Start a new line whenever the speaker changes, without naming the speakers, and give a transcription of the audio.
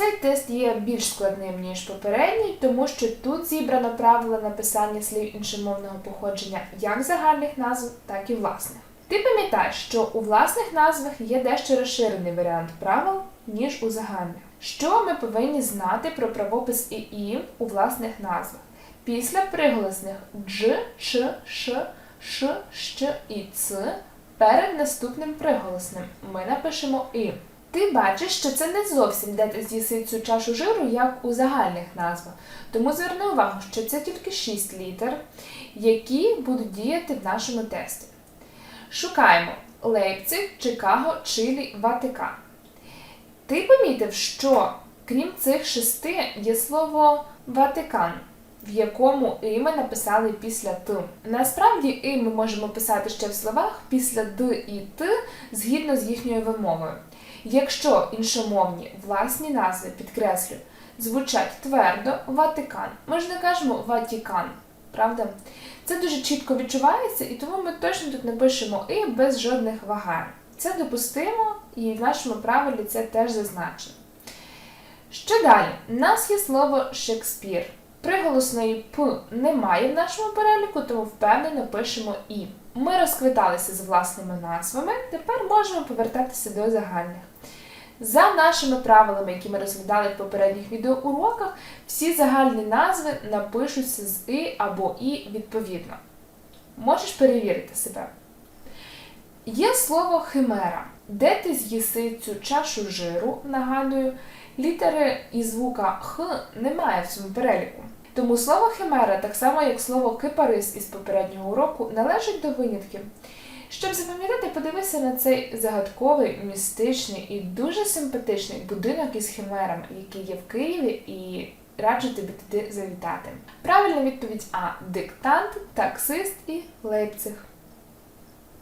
Цей тест є більш складним, ніж попередній, тому що тут зібрано правила написання слів іншомовного походження як загальних назв, так і власних. Ти пам'ятаєш, що у власних назвах є дещо розширений варіант правил, ніж у загальних. Що ми повинні знати про правопис ІІ у власних назвах? Після приголосних дж, ч, ш, ш, щ і ц перед наступним приголосним ми напишемо і. Ти бачиш, що це не зовсім де з'їси цю чашу жиру, як у загальних назвах. Тому зверни увагу, що це тільки 6 літер, які будуть діяти в нашому тесті. Шукаємо Лейпциг, Чикаго, Чилі, Ватикан. Ти помітив, що крім цих шести є слово Ватикан, в якому і ми написали після Т. Насправді і ми можемо писати ще в словах після Д і Т згідно з їхньою вимовою. Якщо іншомовні власні назви, підкреслю, звучать твердо Ватикан, ми ж не кажемо Ватікан, правда? Це дуже чітко відчувається, і тому ми точно тут напишемо і без жодних вагань. Це допустимо, і в нашому правилі це теж зазначено. Що далі? У нас є слово Шекспір. Приголосної П немає в нашому переліку, тому впевнено пишемо І. Ми розквиталися з власними назвами, тепер можемо повертатися до загальних. За нашими правилами, які ми розглядали в попередніх відеоуроках, всі загальні назви напишуться з І або І відповідно. Можеш перевірити себе. Є слово химера. Де ти з'їси цю чашу жиру, нагадую, літери і звука Х немає в цьому переліку. Тому слово химера, так само як слово кипарис із попереднього уроку, належить до винятків. Щоб запам'ятати, подивися на цей загадковий, містичний і дуже симпатичний будинок із химерами, який є в Києві, і раджу тобі туди завітати. Правильна відповідь А диктант, таксист і Лейпциг.